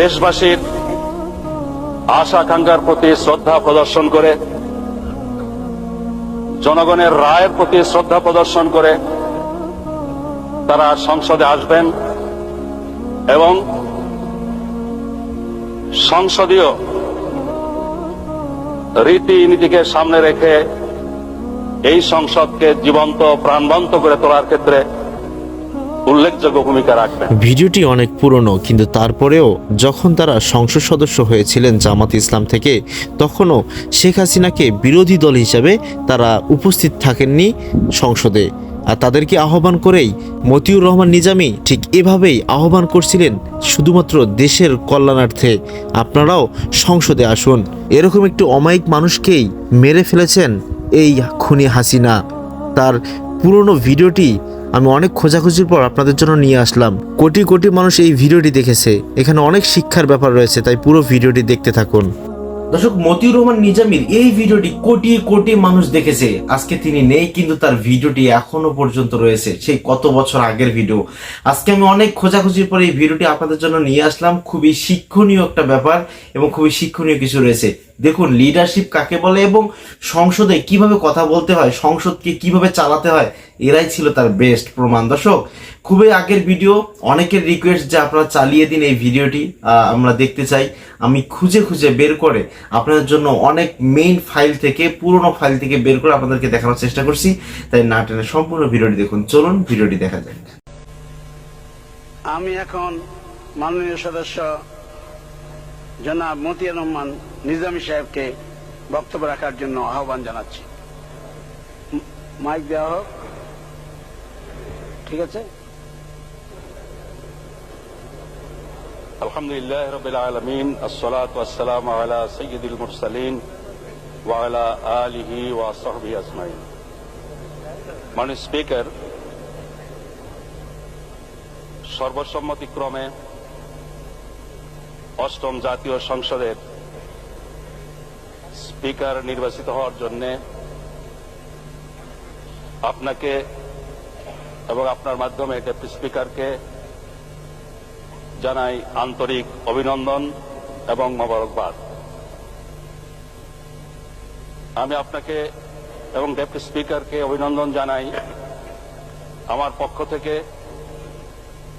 দেশবাসীর আশা আকাঙ্ক্ষার প্রতি শ্রদ্ধা প্রদর্শন করে, জনগণের রায়ের প্রতি শ্রদ্ধা প্রদর্শন করে তারা সংসদে আসবেন এবং সংসদীয় রীতিনীতিকে সামনে রেখে এই সংসদকে জীবন্ত, প্রাণবন্ত করে তোলার ক্ষেত্রে উল্লেখযোগ্য ভূমিকা রাখবেন। ভিডিওটি অনেক পুরনো, কিন্তু তারপরেও যখন তারা সংসদ সদস্য হয়েছিলেন জামাত ইসলাম থেকে, তখনও শেখ হাসিনাকে বিরোধী দল হিসাবে তারা উপস্থিত থাকেননি সংসদে। আর তাদেরকে আহ্বান করেই মতিউর রহমান নিজামী ঠিক এভাবেই আহ্বান করছিলেন শুধুমাত্র দেশের কল্যাণার্থে। আপনারাও সংসদে আসুন। এরকম একটি অমায়িক মানুষকেই মেরে ফেলেছেন এই খুনি হাসিনা। তার পুরনো ভিডিওটি আমি অনেক খোঁজাখুঁজির পর আপনাদের জন্য নিয়ে আসলাম। কোটি কোটি মানুষ এই ভিডিওটি দেখেছে। এখানে অনেক শিক্ষার ব্যাপার রয়েছে, তাই পুরো ভিডিওটি দেখতে থাকুন। দর্শক, মতিউর রহমান নিজামির এই ভিডিওটি কোটি কোটি মানুষ দেখেছে। আজকে তিনি নেই, কিন্তু তার ভিডিওটি এখনও পর্যন্ত রয়েছে। সেই কত বছর আগের ভিডিও। আজকে আমি অনেক খোঁজাখুঁজির পরে এই ভিডিওটি আপনাদের জন্য নিয়ে আসলাম। খুবই শিক্ষণীয় একটা ব্যাপার এবং খুবই শিক্ষণীয় কিছু রয়েছে। দেখুন লিডারশিপ কাকে বলে এবং সংসদে কীভাবে কথা বলতে হয়, সংসদকে কীভাবে চালাতে হয় এরাই ছিল তার বেস্ট প্রমাণ। দর্শক, খুবই আগের ভিডিও অনেকের রিকোয়েস্ট যে আপনারা চালিয়ে দিন এই ভিডিওটি আমরা দেখতে চাই। আমি খুঁজে খুঁজে বের করে আপনাদের জন্য অনেক মেইন ফাইল থেকে, পুরনো ফাইল থেকে বের করে আপনাদেরকে দেখানোর চেষ্টা করছি। তাই না টেনে সম্পূর্ণ ভিডিওটি দেখুন। চলুন ভিডিওটি দেখা যাক। আমি এখন মাননীয় সদস্য জনাব মতিয়ার রহমান নিজামী সাহেবকে বক্তব্য রাখার জন্য আহ্বান জানাচ্ছি। মাইক দেওয়া হোক। ঠিক আছে? আলহামদুলিল্লাহ রবিল আলমিন আসসালাম আলা সৈয়দুল মুরসালিন ওয়ালা আলহি ওয়া আসমাইন মানে স্পিকার, সর্বসম্মতিক্রমে অষ্টম জাতীয় সংসদের স্পিকার নির্বাচিত হওয়ার জন্য আপনাকে এবং আপনার মাধ্যমে ডেপুটি স্পিকারকে জানাই আন্তরিক অভিনন্দন এবং মোবারকবাদ। আমি আপনাকে এবং ডেপুটি স্পিকারকে অভিনন্দন জানাই। আমার পক্ষ থেকে,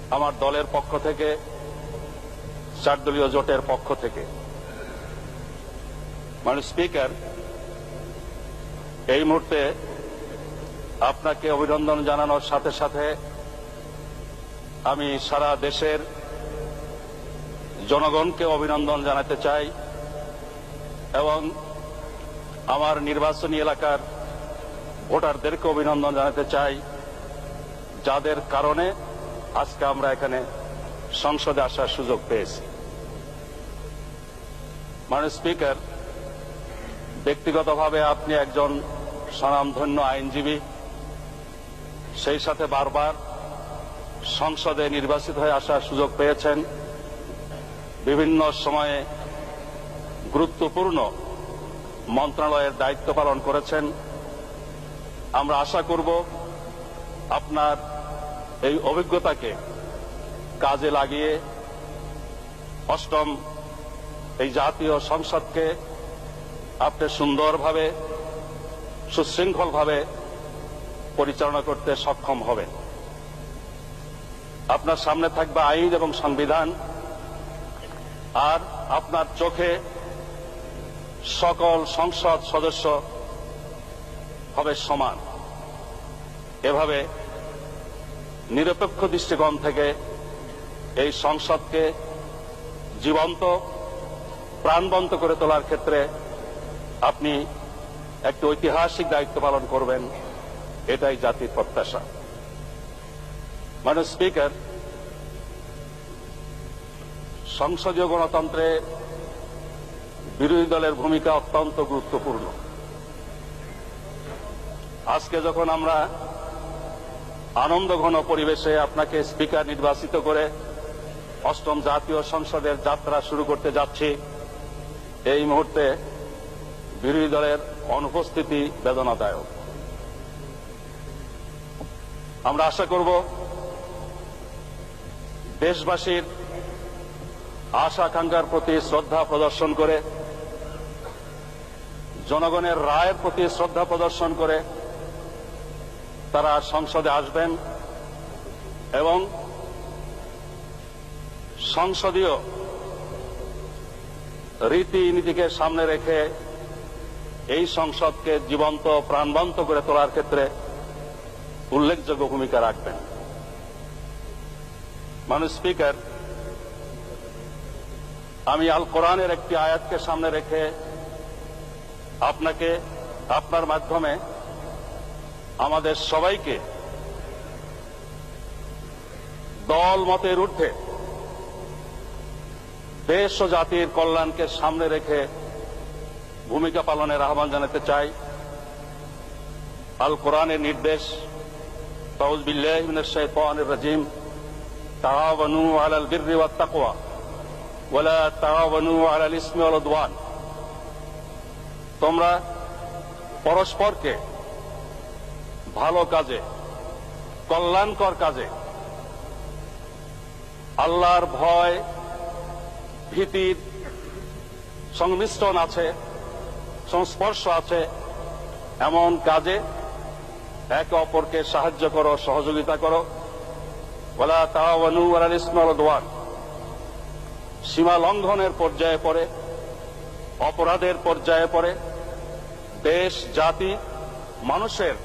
আমার দলের পক্ষ থেকে, চারদলীয় জোটের পক্ষ থেকে। মানে স্পিকার, এই মুহূর্তে আপনাকে অভিনন্দন জানানোর সাথে সাথে আমি সারা দেশের জনগণকে অভিনন্দন জানাতে চাই এবং আমার নির্বাচনী এলাকার ভোটারদেরকে অভিনন্দন জানাতে চাই, যাদের কারণে আজকে আমরা এখানে সংসদে আসার সুযোগ পেয়েছি। মানে স্পিকার, ব্যক্তিগতভাবে আপনি একজন স্বনামধন্য আইনজীবী। সেই সাথে বারবার সংসদে নির্বাচিত হয়ে আসার সুযোগ পেয়েছেন। বিভিন্ন সময়ে গুরুত্বপূর্ণ মন্ত্রণালয়ের দায়িত্ব পালন করেছেন। আমরা আশা করব আপনার এই অভিজ্ঞতাকে কাজে লাগিয়ে অষ্টম এই জাতীয় সংসদকে আপনি সুন্দরভাবে, সুশৃঙ্খলভাবে পরিচালনা করতে সক্ষম হবেন। আপনার সামনে থাকবে আইন এবং সংবিধান, আর আপনার চোখে সকল সংসদ সদস্য হবে সমান। এভাবে নিরপেক্ষ দৃষ্টিকোণ থেকে এই সংসদকে জীবন্ত, প্রাণবন্ত করে তোলার ক্ষেত্রে আপনি একটি ঐতিহাসিক দায়িত্ব পালন করবেন। এটাই জাতির প্রত্যাশা। মানে স্পিকার সংসদীয় গণতন্ত্রে বিরোধী দলের ভূমিকা অত্যন্ত গুরুত্বপূর্ণ। আজকে যখন আমরা আনন্দ ঘন পরিবেশে আপনাকে স্পিকার নির্বাচিত করে অষ্টম জাতীয় সংসদের যাত্রা শুরু করতে যাচ্ছি, এই মুহূর্তে বিরোধী দলের অনুপস্থিতি বেদনাদায়ক। আমরা আশা করব দেশবাসীর আশা আকাঙ্ক্ষার প্রতি শ্রদ্ধা প্রদর্শন করে, জনগণের রায়ের প্রতি শ্রদ্ধা প্রদর্শন করে তারা সংসদে আসবেন এবং সংসদীয় রীতিনীতিকে সামনে রেখে এই সংসদকে জীবন্ত, প্রাণবন্ত করে তোলার ক্ষেত্রে উল্লেখযোগ্য ভূমিকা রাখবেন। মানুষ স্পিকার, আমি আল কোরআনের একটি আয়াতকে সামনে রেখে আপনাকে, আপনার মাধ্যমে আমাদের সবাইকে দল মতের ঊর্ধ্বে দেশ ও জাতির কল্যাণকে সামনে রেখে ভূমিকা পালনের আহ্বান জানাতে চাই। আল কোরআনের নির্দেশ মিনাশ শাইতানির রাজিম তাআওয়ানু আলাল বিররি ওয়াত তাকওয়া ওয়ালা তাআওয়ানু আলাল ইসমি ওয়াল উদওয়ান তোমরা পরস্পরকে ভালো কাজে, কল্যাণকর কাজে, আল্লাহর ভয়, ভীতির সংমিশ্রণ আছে, সংস্পর্শ আছে, এমন কাজে একে অপরকে সাহায্য করো, সহযোগিতা করো। বলা তাওয়ানু আলাল ইসমি ওয়াল সীমা লঙ্ঘনের পর্যায়ে পড়ে, অপরাধের পর্যায়ে পড়ে, দেশ, জাতি, মানুষের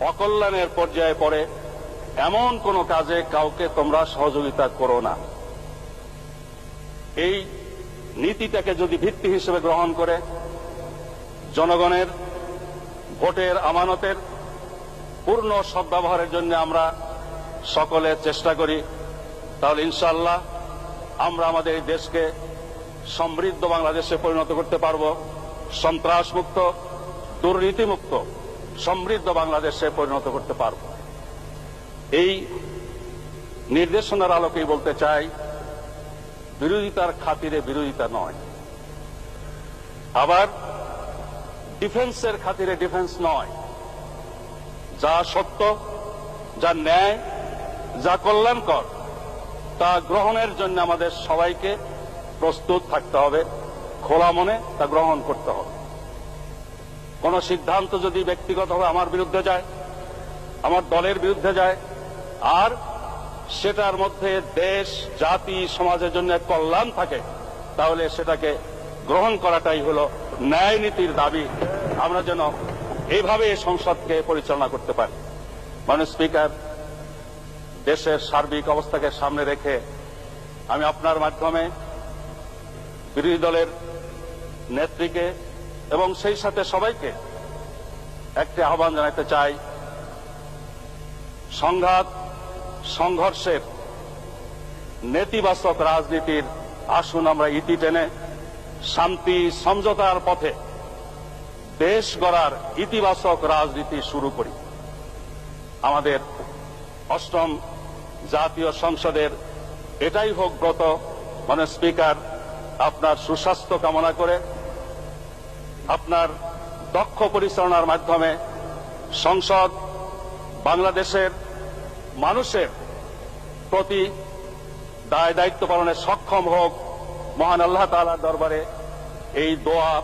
অকল্যাণের পর্যায়ে পড়ে, এমন কোন কাজে কাউকে তোমরা সহযোগিতা করো না। এই নীতিটাকে যদি ভিত্তি হিসেবে গ্রহণ করে, জনগণের ভোটের আমানতের পূর্ণ সদ্ব্যবহারের জন্য আমরা সকলে চেষ্টা করি। তাহলে ইনশাল্লাহ আমরা আমাদের এই দেশকে সমৃদ্ধ বাংলাদেশে পরিণত করতে পারব। সন্ত্রাস মুক্ত দুর্নীতিমুক্ত, সমৃদ্ধ বাংলাদেশে পরিণত করতে পারব। এই নির্দেশনার আলোকেই বলতে চাই, বিরোধিতার খাতিরে বিরোধিতা নয়। আবার ডিফেন্সের খাতিরে ডিফেন্স নয়। যা সত্য, যা ন্যায়, যা কল্যাণকর, তা গ্রহণের জন্য আমাদের সবাইকে প্রস্তুত থাকতে হবে, খোলা মনে তা গ্রহণ করতে হবে। কোন সিদ্ধান্ত যদি ব্যক্তিগতভাবে আমার বিরুদ্ধে যায়, আমার দলের বিরুদ্ধে যায়, আর সেটার মধ্যে দেশ, জাতি, সমাজের জন্য কল্যাণ থাকে, তাহলে সেটাকে গ্রহণ করাটাই হলো ন্যায় নীতির দাবি। আমরা যেন এইভাবে এই সংসদকে পরিচালনা করতে পারি। মানুষ স্পিকার, দেশের সার্বিক অবস্থাকে সামনে রেখে আমি আপনার মাধ্যমে বিরোধী দলের নেত্রীকে এবং সেই সাথে সবাইকে একটি আহ্বান জানাতে চাই, সংঘাত, সংঘর্ষের নেতিবাচক রাজনীতির আসুন আমরা ইতি টেনে শান্তি, সমঝোতার পথে দেশ গড়ার ইতিবাচক রাজনীতি শুরু করি। আমাদের অষ্টম জাতীয় সংসদের এটাই হোক ব্রত। মানে স্পিকার, আপনার সুস্বাস্থ্য কামনা করে আপনার দক্ষ পরিচালনার মাধ্যমে সংসদ বাংলাদেশের মানুষের প্রতি দায় দায়িত্ব পালনে সক্ষম হোক, মহান আল্লাহ তাআলার দরবারে এই দোয়া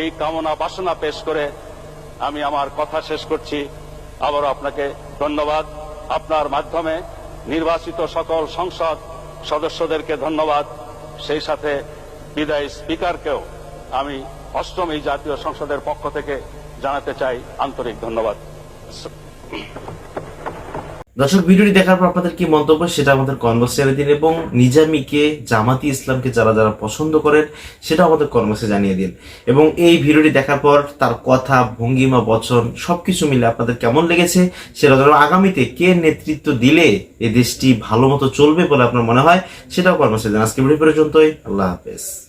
এই কামনা বাসনা পেশ করে আমি আমার কথা শেষ করছি। আবারও আপনাকে ধন্যবাদ। আপনার মাধ্যমে নির্বাচিত সকল সংসদ সদস্যদেরকে ধন্যবাদ। সেই সাথে বিদায়ী স্পিকারকেও আমি অষ্টম এই জাতীয় সংসদের পক্ষ থেকে জানাতে চাই আন্তরিক ধন্যবাদ। দর্শক, ভিডিওটি দেখার পর আপনাদের কি মন্তব্য, সেটা আমাদের কনভার্সে দিন এবং নিজামিকে, জামাতি ইসলামকে যারা যারা পছন্দ করেন, সেটা আমাদের কনভার্সে জানিয়ে দিন। এবং এই ভিডিওটি দেখার পর তার কথা, ভঙ্গিমা, বচন সবকিছু মিলে আপনাদের কেমন লেগেছে, সেটা ধরো আগামীতে কে নেতৃত্ব দিলে এই দেশটি ভালো মতো চলবে বলে আপনার মনে হয়, সেটাও কনভার্সে দিন আজকে ভিডিও পর্যন্তই, আল্লাহ হাফেজ।